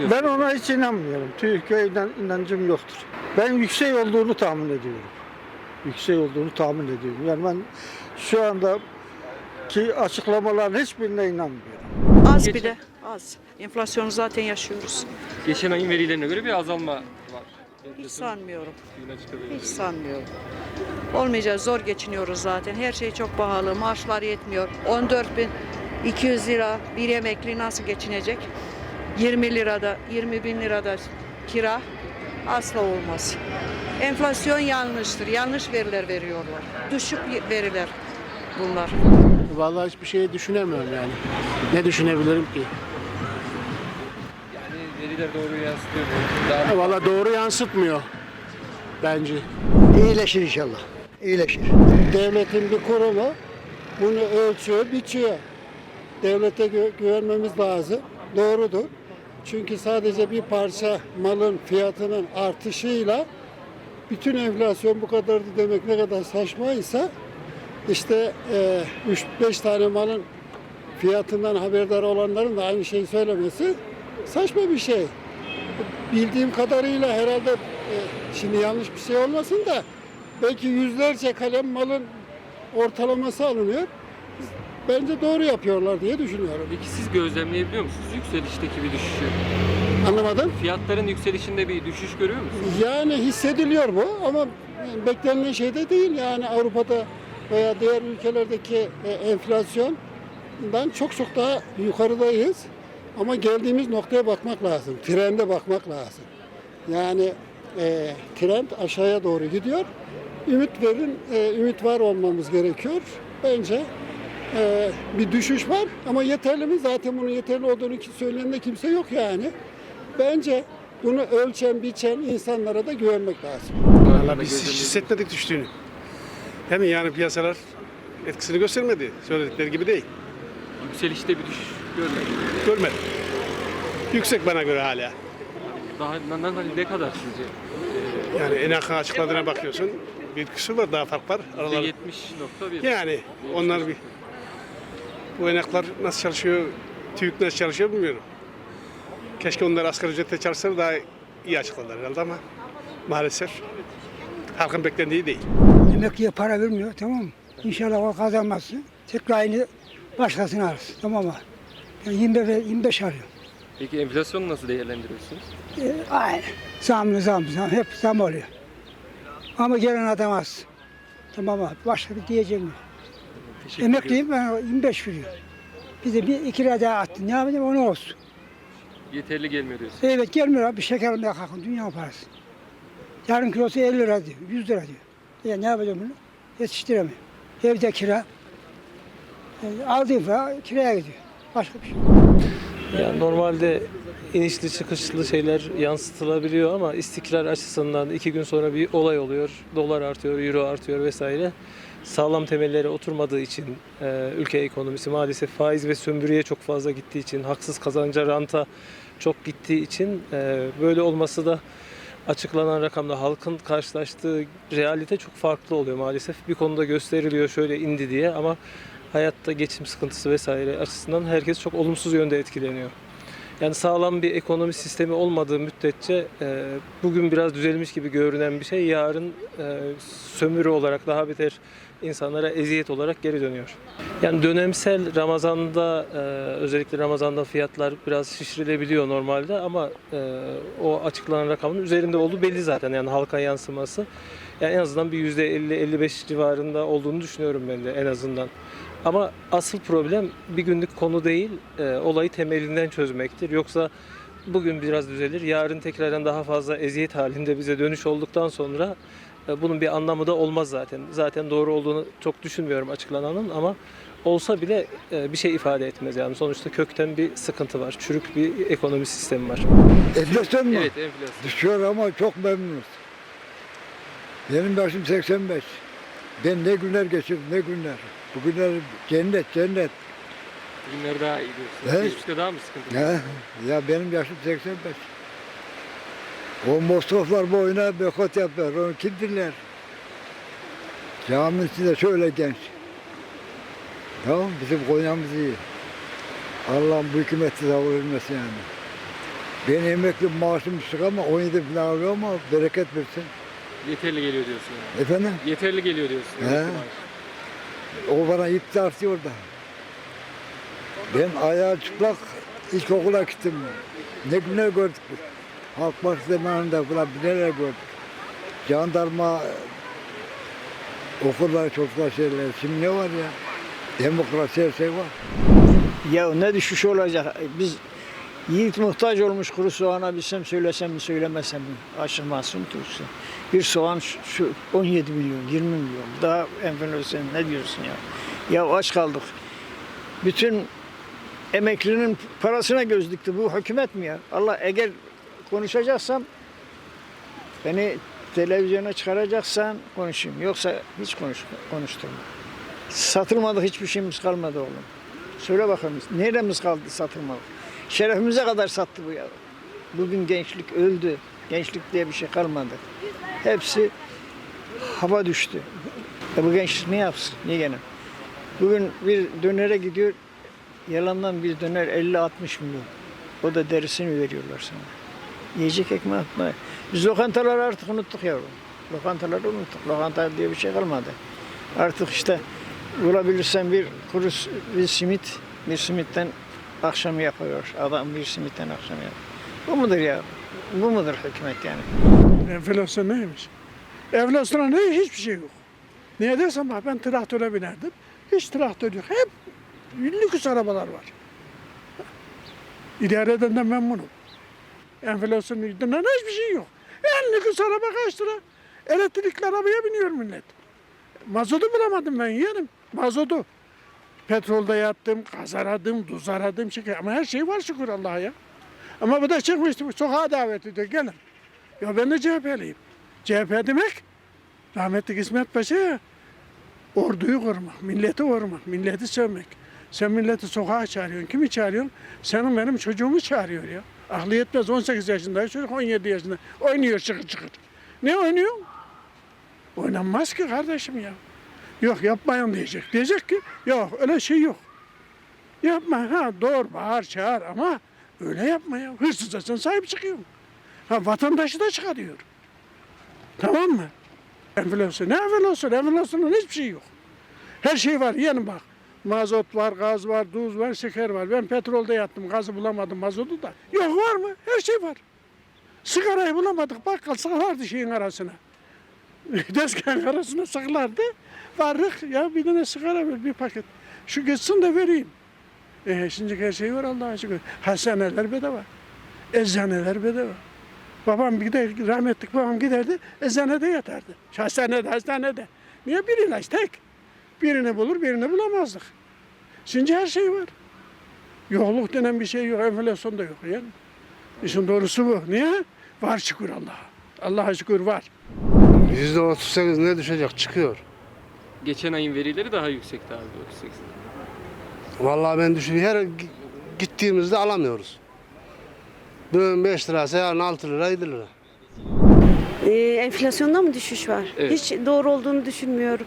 düşünüyorsunuz? Ben ona hiç inanmıyorum. Türkiye inan, inancım yoktur. Ben yüksek olduğunu tahmin ediyorum. Yüksek olduğunu tahmin ediyorum. Yani ben şu anda ki açıklamaların hiçbirine inanmıyorum. Az Geçen- bile az. Enflasyonu zaten yaşıyoruz. Geçen ayın verilerine göre bir azalma var. Hiç sanmıyorum. Hiç sanmıyorum. Olmayacak zor geçiniyoruz zaten. Her şey çok pahalı. Maaşlar yetmiyor. 14.200 lira bir emekli nasıl geçinecek? 20 lirada, 20 bin lirada kira asla olmaz. Enflasyon yanlıştır. Yanlış veriler veriyorlar. Düşük veriler bunlar. Vallahi hiçbir şey düşünemiyorum yani. Ne düşünebilirim ki? Yani veriler doğru yansıtıyor. mu? Daha Ha, Vallahi doğru yansıtmıyor bence. İyileşir inşallah. İyileşir. Devletin bir kurumu bunu ölçüyor, biçiyor. Devlete gü- güvenmemiz lazım. Doğrudur. Çünkü sadece bir parça malın fiyatının artışıyla bütün enflasyon bu kadardı demek ne kadar saçmaysa işte 3-5 tane malın fiyatından haberdar olanların da aynı şeyi söylemesi saçma bir şey. Bildiğim kadarıyla herhalde e, şimdi yanlış bir şey olmasın da belki yüzlerce kalem malın ortalaması alınıyor. Bence doğru yapıyorlar diye düşünüyorum. Peki siz gözlemleyebiliyor musunuz yükselişteki bir düşüşü? Anlamadım. Fiyatların yükselişinde bir düşüş görüyor musunuz? Yani hissediliyor bu ama beklenilen şey de değil. Yani Avrupa'da veya diğer ülkelerdeki e, enflasyondan çok çok daha yukarıdayız. Ama geldiğimiz noktaya bakmak lazım. Trende bakmak lazım. Yani e, trend aşağıya doğru gidiyor. Ümit verin, e, ümit var olmamız gerekiyor. Bence e, bir düşüş var ama yeterli mi? Zaten bunun yeterli olduğunu ki- söyleyen de kimse yok yani. Bence bunu ölçen, biçen insanlara da güvenmek lazım. Valla biz hiç hissetmedik düştüğünü. Mi? Yani piyasalar etkisini göstermedi. Söyledikleri gibi değil. Yükselişte bir düşüş görmedim. Görmedim. Yüksek bana göre hala. Daha ne, ne- ne kadar sizce? Yani en yakın açıkladığına bakıyorsun. Bir küsur var, daha fark var. Aralar. %70.1. Yani onlar bir... Bu enaklar nasıl çalışıyor, TÜİK nasıl çalışıyor bilmiyorum. Keşke onlar asgari ücretle çalışsalar daha iyi açıkladılar herhalde ama maalesef halkın beklendiği değil. Emekliye para vermiyor tamam mı? İnşallah o kazanmazsın. Tekrar aynı başkasını alırsın tamam mı? Yani 25, 25 alıyor. Peki enflasyonu nasıl değerlendiriyorsunuz? E, aynı. Zam zam zam hep zam oluyor. Ama gelen adam az. Tamam mı? Başka bir diyeceğim yok. Teşekkür ediyorum. Emekliyim ben 25 veriyor. Bir de bir iki lira daha attın. Ne yapacağım onu olsun. Yeterli gelmiyor diyorsun. Evet gelmiyor abi bir şeker almaya kalkın dünya parası. Yarım kilosu 50 lira diyor, 100 lira diyor. Ya ne yapacağım bunu? Yetiştiremiyorum. Evde kira. E, aldığım para kiraya gidiyor. Başka bir şey. Yani normalde inişli çıkışlı şeyler yansıtılabiliyor ama istikrar açısından iki gün sonra bir olay oluyor. Dolar artıyor, euro artıyor vesaire. Sağlam temelleri oturmadığı için e, ülke ekonomisi maalesef faiz ve sömürüye çok fazla gittiği için, haksız kazanca ranta çok gittiği için e, böyle olması da açıklanan rakamla halkın karşılaştığı realite çok farklı oluyor maalesef. Bir konuda gösteriliyor şöyle indi diye ama hayatta geçim sıkıntısı vesaire açısından herkes çok olumsuz yönde etkileniyor. Yani sağlam bir ekonomi sistemi olmadığı müddetçe e, bugün biraz düzelmiş gibi görünen bir şey yarın e, sömürü olarak daha beter insanlara eziyet olarak geri dönüyor. Yani dönemsel Ramazan'da e, özellikle Ramazan'da fiyatlar biraz şişirilebiliyor normalde ama e, o açıklanan rakamın üzerinde olduğu belli zaten yani halka yansıması. Yani en azından bir %50-55 civarında olduğunu düşünüyorum ben de en azından. Ama asıl problem bir günlük konu değil, e, olayı temelinden çözmektir. Yoksa bugün biraz düzelir, yarın tekrardan daha fazla eziyet halinde bize dönüş olduktan sonra bunun bir anlamı da olmaz zaten. Zaten doğru olduğunu çok düşünmüyorum açıklananın ama olsa bile e, bir şey ifade etmez yani. Sonuçta kökten bir sıkıntı var, çürük bir ekonomi sistemi var. Enflasyon mu? Evet enflasyon. Düşüyor ama çok memnunuz. Benim yaşım 85. Ben ne günler geçirdim ne günler. Bu günler cennet cennet. Bugünler daha iyi diyorsunuz. Evet. Geçmişte daha mı sıkıntı? Ya, ya benim yaşım 85. O Mostoflar boyuna bekot yapıyor. Onu kim dinler? Caminin içinde şöyle genç. Tamam bizim Konya'mız iyi. Allah'ım bu hükümeti zavur vermesin yani. Ben emekli maaşım düşük ama 17 bin alıyor ama bereket versin. Yeterli geliyor diyorsun yani. Efendim? Yeterli geliyor diyorsun. He. emekli maaşı. O bana ipti artıyor da. Ben ayağı çıplak ilkokula gittim. Ne günler gördük biz. Halk Başı zamanında falan neler gördük. Jandarma okullar çocuklar şeyler. Şimdi ne var ya? Demokrasi her şey var. Ya ne düşüş olacak? Biz yiğit muhtaç olmuş kuru soğana bilsem söylesem mi söylemesem mi? Aşık masum tutsun. Bir soğan şu 17 milyon, 20 milyon. Daha enflasyon ne diyorsun ya? Ya aç kaldık. Bütün emeklinin parasına göz dikti. Bu hükümet mi ya? Allah eğer konuşacaksam beni televizyona çıkaracaksan konuşayım. Yoksa hiç konuş, konuşturma. Satılmadı hiçbir şeyimiz kalmadı oğlum. Söyle bakalım neremiz kaldı satılmadı? Şerefimize kadar sattı bu ya. Bugün gençlik öldü. Gençlik diye bir şey kalmadı. Hepsi hava düştü. E bu gençlik ne yapsın? Ne gene? Bugün bir dönere gidiyor. Yalandan bir döner 50-60 milyon. O da derisini veriyorlar sana. Yiyecek ekmek atma. Biz lokantaları artık unuttuk yavrum. Lokantaları unuttuk. Lokanta diye bir şey kalmadı. Artık işte bulabilirsen bir kuru bir simit, bir simitten akşam yapıyor. Adam bir simitten akşam yapıyor. Bu mudur ya? Bu mudur hükümet yani? Enflasyon neymiş? Enflasyona ne? Hiçbir şey yok. Niye dersen bak ben traktöre binerdim. Hiç traktör yok. Hep lüks arabalar var. İdare edenden memnunum. Enflasyonun yüzünden hiçbir şey yok. En lüks araba kaç lira? Elektrikli arabaya biniyor millet. Mazotu bulamadım ben yeğenim. Mazotu. Petrolde yattım, gaz aradım, tuz aradım. Şeker. Ama her şey var şükür Allah'a ya. Ama bu da çıkmıştı. Sokağa davet ediyor. Gelin. Ya ben de CHP'liyim. CHP demek rahmetli İsmet Paşa orduyu korumak, milleti korumak, milleti sevmek. Sen milleti sokağa çağırıyorsun. Kimi çağırıyorsun? Senin benim çocuğumu çağırıyor ya. Aklı yetmez 18 yaşında çocuk 17 yaşında. Oynuyor çıkır çıkır. Ne oynuyor? Oynanmaz ki kardeşim ya. Yok yapmayın diyecek. Diyecek ki yok öyle şey yok. Yapma ha doğru bağır çağır ama öyle yapma ya. Hırsıza sen sahip çıkıyorsun. Ha vatandaşı da çıkarıyor. Tamam mı? Enflasyon. Ne enflasyon? Enflasyonun hiçbir şey yok. Her şey var. Yeğenim bak. Mazot var, gaz var, tuz var, şeker var. Ben petrolde yattım. Gazı bulamadım, mazotu da. Yok var mı? Her şey var. Sigarayı bulamadık. Bakkal saklardı şeyin arasına. Tezgahın arasına saklardı. Varlık ya bir tane sigara ver bir paket. Şu geçsin de vereyim. E, şimdi her şey var Allah'a şükür. Hastaneler bedava. Eczaneler bedava. Babam gider, rahmetlik babam giderdi, eczanede yatardı. Hastanede, hastanede. Niye? Bir ilaç tek. Birini bulur, birini bulamazdık. Şimdi her şey var. Yokluk denen bir şey yok, enflasyon da yok. Yani. İşin doğrusu bu. Niye? Var şükür Allah'a. Allah'a şükür var. Yüzde otuz sekiz ne düşecek? Çıkıyor. Geçen ayın verileri daha yüksekti abi 38. Vallahi ben düşünüyorum. Her gi- gittiğimizde alamıyoruz. Bugün 5 liraysa yarın 6 lira 7 lira. Ee, enflasyonda mı düşüş var? Evet. Hiç doğru olduğunu düşünmüyorum.